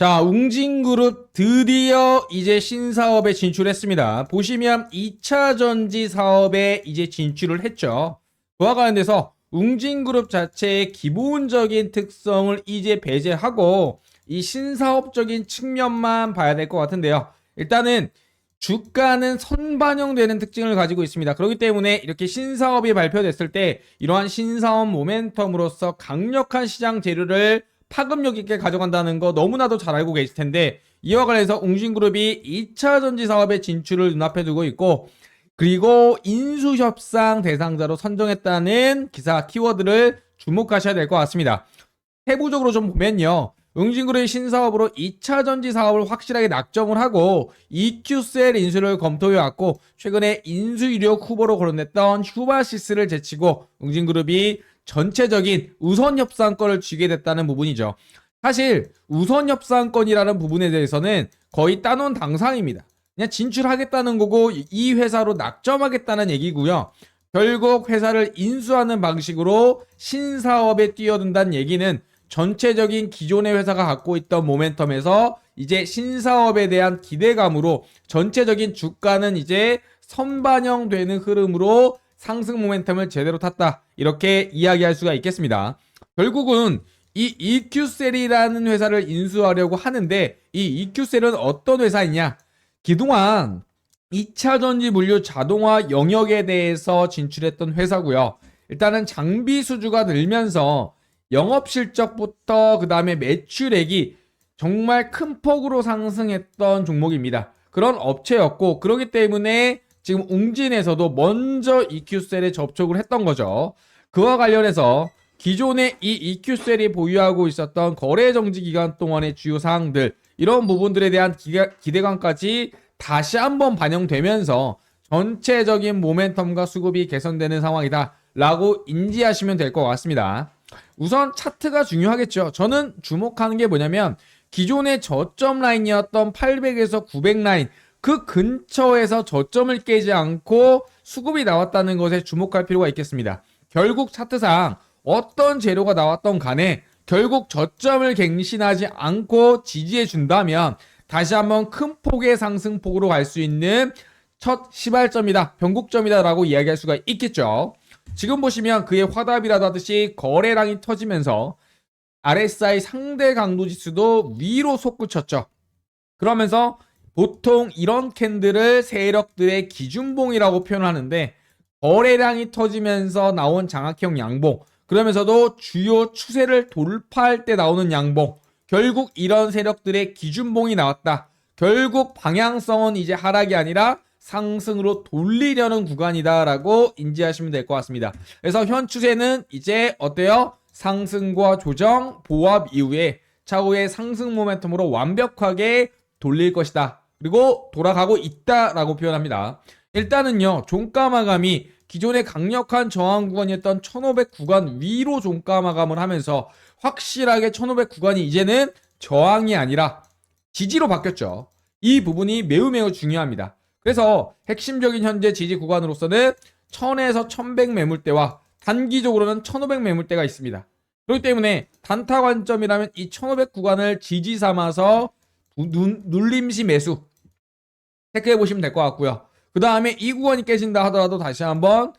자, 웅진그룹 드디어 이제 신사업에 진출했습니다. 보시면 2차 전지 사업에 이제 진출을 했죠. 그와 관련돼서 웅진그룹 자체의 기본적인 특성을 이제 배제하고 이 신사업적인 측면만 봐야 될 것 같은데요. 일단은 주가는 선반영되는 특징을 가지고 있습니다. 그렇기 때문에 이렇게 신사업이 발표됐을 때 이러한 신사업 모멘텀으로서 강력한 시장 재료를 파급력 있게 가져간다는 거 너무나도 잘 알고 계실 텐데 이와 관련해서 웅진그룹이 2차 전지 사업에 진출을 눈앞에 두고 있고 그리고 인수협상 대상자로 선정했다는 기사 키워드를 주목하셔야 될 것 같습니다. 세부적으로 좀 보면요. 응진그룹의 신사업으로 2차 전지 사업을 확실하게 낙점을 하고 EQ셀 인수를 검토해왔고 최근에 인수 이력 후보로 거론됐던 휴바시스를 제치고 응진그룹이 전체적인 우선 협상권을 쥐게 됐다는 부분이죠. 사실 우선 협상권이라는 부분에 대해서는 거의 따놓은 당상입니다. 그냥 진출하겠다는 거고 이 회사로 낙점하겠다는 얘기고요. 결국 회사를 인수하는 방식으로 신사업에 뛰어든다는 얘기는 전체적인 기존의 회사가 갖고 있던 모멘텀에서 이제 신사업에 대한 기대감으로 전체적인 주가는 이제 선반영되는 흐름으로 상승 모멘텀을 제대로 탔다. 이렇게 이야기할 수가 있겠습니다. 결국은 이 EQ셀이라는 회사를 인수하려고 하는데 이 EQ셀은 어떤 회사이냐? 그동안 2차 전지 물류 자동화 영역에 대해서 진출했던 회사고요. 일단은 장비 수주가 늘면서 영업 실적부터 그다음에 매출액이 정말 큰 폭으로 상승했던 종목입니다. 그런 업체였고 그렇기 때문에 지금 웅진에서도 먼저 EQ셀에 접촉을 했던 거죠. 그와 관련해서 기존의 이 EQ셀이 보유하고 있었던 거래 정지 기간 동안의 주요 사항들 이런 부분들에 대한 기대, 기대감까지 다시 한번 반영되면서 전체적인 모멘텀과 수급이 개선되는 상황이다 라고 인지하시면 될 것 같습니다. 우선 차트가 중요하겠죠. 저는 주목하는 게 뭐냐면 기존의 저점 라인이었던 800에서 900 라인 그 근처에서 저점을 깨지 않고 수급이 나왔다는 것에 주목할 필요가 있겠습니다. 결국 차트상 어떤 재료가 나왔던 간에 결국 저점을 갱신하지 않고 지지해 준다면 다시 한번 큰 폭의 상승폭으로 갈 수 있는 첫 시발점이다, 변곡점이다라고 이야기할 수가 있겠죠. 지금 보시면 그의 화답이라도 하듯이 거래량이 터지면서 RSI 상대 강도 지수도 위로 솟구쳤죠. 그러면서 보통 이런 캔들을 세력들의 기준봉이라고 표현하는데 거래량이 터지면서 나온 장악형 양봉 그러면서도 주요 추세를 돌파할 때 나오는 양봉 결국 이런 세력들의 기준봉이 나왔다. 결국 방향성은 이제 하락이 아니라 상승으로 돌리려는 구간이다라고 인지하시면 될 것 같습니다. 그래서 현 추세는 이제 어때요? 상승과 조정, 보합 이후에 차후의 상승 모멘텀으로 완벽하게 돌릴 것이다. 그리고 돌아가고 있다라고 표현합니다. 일단은요, 종가 마감이 기존의 강력한 저항 구간이었던 1500 구간 위로 종가 마감을 하면서 확실하게 1500 구간이 이제는 저항이 아니라 지지로 바뀌었죠. 이 부분이 매우 매우 중요합니다. 그래서 핵심적인 현재 지지 구간으로서는 1000에서 1100 매물대와 단기적으로는 1500 매물대가 있습니다. 그렇기 때문에 단타 관점이라면 이 1500 구간을 지지 삼아서 눈, 눌림시 매수 체크해 보시면 될 것 같고요. 그 다음에 이 구간이 깨진다 하더라도 다시 한번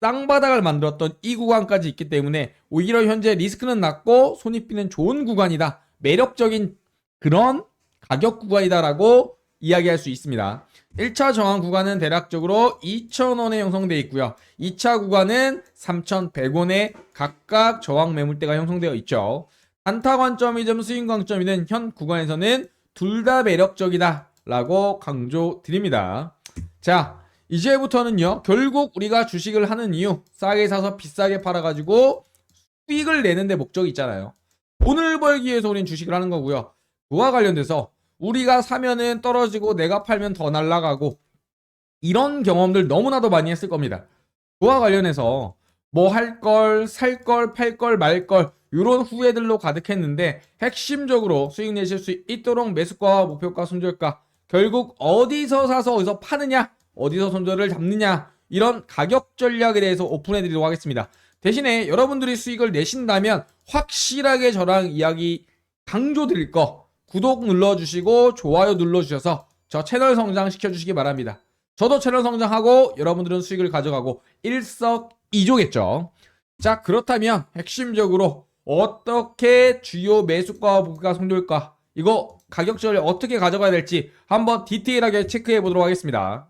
땅바닥을 만들었던 이 구간까지 있기 때문에 오히려 현재 리스크는 낮고 손익비는 좋은 구간이다. 매력적인 그런 가격 구간이다라고 이야기할 수 있습니다. 1차 저항 구간은 대략적으로 2,000원에 형성되어 있고요. 2차 구간은 3,100원에 각각 저항 매물대가 형성되어 있죠. 단타 관점이든 수익 관점이든 현 구간에서는 둘 다 매력적이다 라고 강조 드립니다. 자, 이제부터는요, 결국 우리가 주식을 하는 이유, 싸게 사서 비싸게 팔아가지고 수익을 내는데 목적이 있잖아요. 돈을 벌기 위해서 우리는 주식을 하는 거고요. 그와 관련돼서 우리가 사면은 떨어지고 내가 팔면 더 날아가고 이런 경험들 너무나도 많이 했을 겁니다. 그와 관련해서 뭐 할 걸, 살 걸, 팔 걸, 말 걸, 이런 후회들로 가득했는데 핵심적으로 수익 내실 수 있도록 매수가, 목표가, 손절가 결국 어디서 사서 어디서 파느냐, 어디서 손절을 잡느냐 이런 가격 전략에 대해서 오픈해 드리도록 하겠습니다. 대신에 여러분들이 수익을 내신다면 확실하게 저랑 이야기 강조 드릴 거 구독 눌러주시고 좋아요 눌러주셔서 저 채널 성장시켜 주시기 바랍니다. 저도 채널 성장하고 여러분들은 수익을 가져가고 일석이조겠죠. 자 그렇다면 핵심적으로 어떻게 주요 매수가와 목표가 손들까 이거 가격전을 어떻게 가져가야 될지 한번 디테일하게 체크해 보도록 하겠습니다.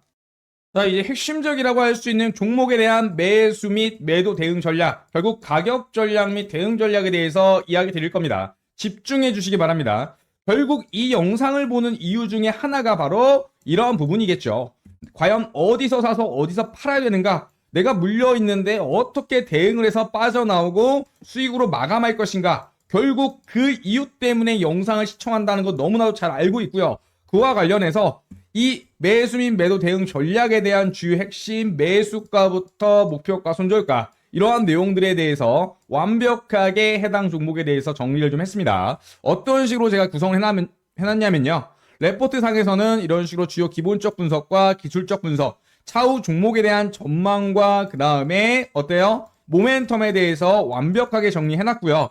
자 이제 핵심적이라고 할 수 있는 종목에 대한 매수 및 매도 대응 전략 결국 가격 전략 및 대응 전략에 대해서 이야기 드릴 겁니다. 집중해 주시기 바랍니다. 결국 이 영상을 보는 이유 중에 하나가 바로 이러한 부분이겠죠. 과연 어디서 사서 어디서 팔아야 되는가? 내가 물려 있는데 어떻게 대응을 해서 빠져나오고 수익으로 마감할 것인가? 결국 그 이유 때문에 영상을 시청한다는 거 너무나도 잘 알고 있고요. 그와 관련해서 이 매수 및 매도 대응 전략에 대한 주요 핵심 매수가부터 목표가 손절가 이러한 내용들에 대해서 완벽하게 해당 종목에 대해서 정리를 좀 했습니다. 어떤 식으로 제가 구성을 해놨, 해놨냐면요. 레포트 상에서는 이런 식으로 주요 기본적 분석과 기술적 분석, 차후 종목에 대한 전망과 그 다음에 어때요? 모멘텀에 대해서 완벽하게 정리해놨고요.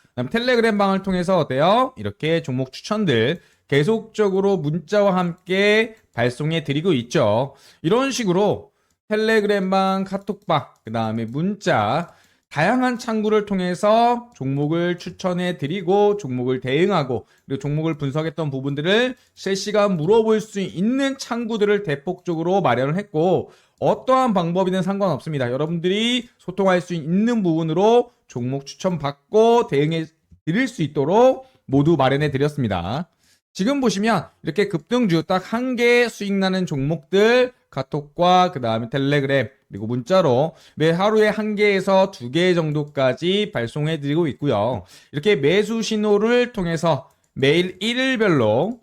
그다음 텔레그램 방을 통해서 어때요? 이렇게 종목 추천들 계속적으로 문자와 함께 발송해 드리고 있죠. 이런 식으로 텔레그램방, 카톡방, 그 다음에 문자, 다양한 창구를 통해서 종목을 추천해 드리고 종목을 대응하고 그리고 종목을 분석했던 부분들을 실시간 물어볼 수 있는 창구들을 대폭적으로 마련을 했고 어떠한 방법이든 상관없습니다. 여러분들이 소통할 수 있는 부분으로 종목 추천 받고 대응해 드릴 수 있도록 모두 마련해 드렸습니다. 지금 보시면 이렇게 급등주 딱 한 개 수익 나는 종목들 카톡과 그 다음에 텔레그램 그리고 문자로 매 하루에 한 개에서 두 개 정도까지 발송해 드리고 있고요. 이렇게 매수 신호를 통해서 매일 일일별로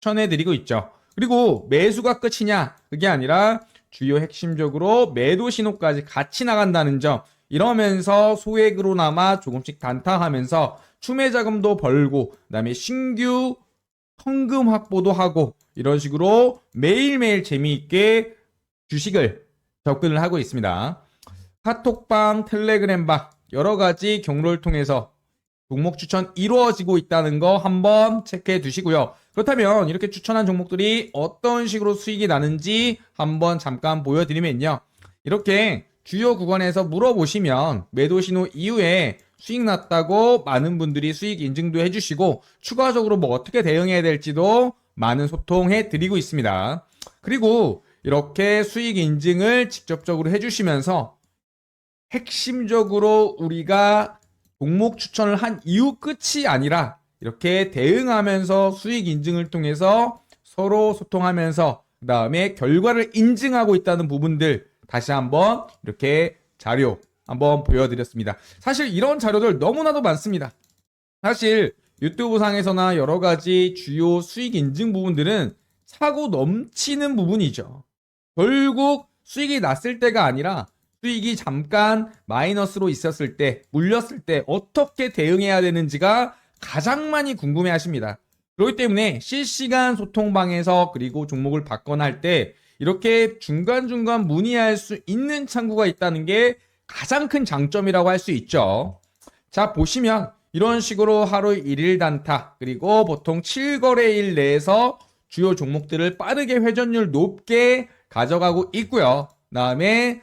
추천해 드리고 있죠. 그리고 매수가 끝이냐? 그게 아니라 주요 핵심적으로 매도 신호까지 같이 나간다는 점. 이러면서 소액으로나마 조금씩 단타하면서 추매 자금도 벌고 그다음에 신규 현금 확보도 하고 이런 식으로 매일매일 재미있게 주식을 접근을 하고 있습니다. 카톡방, 텔레그램방 여러 가지 경로를 통해서 종목 추천 이루어지고 있다는 거 한번 체크해 두시고요. 그렇다면 이렇게 추천한 종목들이 어떤 식으로 수익이 나는지 한번 잠깐 보여드리면요. 이렇게 주요 구간에서 물어보시면 매도 신호 이후에 수익 났다고 많은 분들이 수익 인증도 해주시고 추가적으로 뭐 어떻게 대응해야 될지도 많은 소통해 드리고 있습니다. 그리고 이렇게 수익 인증을 직접적으로 해주시면서 핵심적으로 우리가 종목 추천을 한 이후 끝이 아니라 이렇게 대응하면서 수익 인증을 통해서 서로 소통하면서 그 다음에 결과를 인증하고 있다는 부분들 다시 한번 이렇게 자료 한번 보여드렸습니다. 사실 이런 자료들 너무나도 많습니다. 사실 유튜브 상에서나 여러 가지 주요 수익 인증 부분들은 차고 넘치는 부분이죠. 결국 수익이 났을 때가 아니라 수익이 잠깐 마이너스로 있었을 때, 물렸을 때 어떻게 대응해야 되는지가 가장 많이 궁금해 하십니다. 그렇기 때문에 실시간 소통방에서 그리고 종목을 받거나 할 때 이렇게 중간중간 문의할 수 있는 창구가 있다는 게 가장 큰 장점이라고 할 수 있죠. 자, 보시면 이런 식으로 하루 1일 단타 그리고 보통 7거래일 내에서 주요 종목들을 빠르게 회전율 높게 가져가고 있고요. 다음에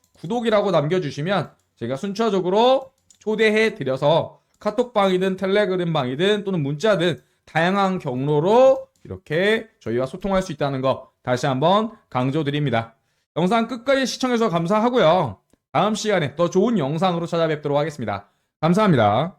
구독이라고 남겨주시면 제가 순차적으로 초대해 드려서 카톡방이든 텔레그램방이든 또는 문자든 다양한 경로로 이렇게 저희와 소통할 수 있다는 거 다시 한번 강조드립니다. 영상 끝까지 시청해주셔서 감사하고요. 다음 시간에 더 좋은 영상으로 찾아뵙도록 하겠습니다. 감사합니다.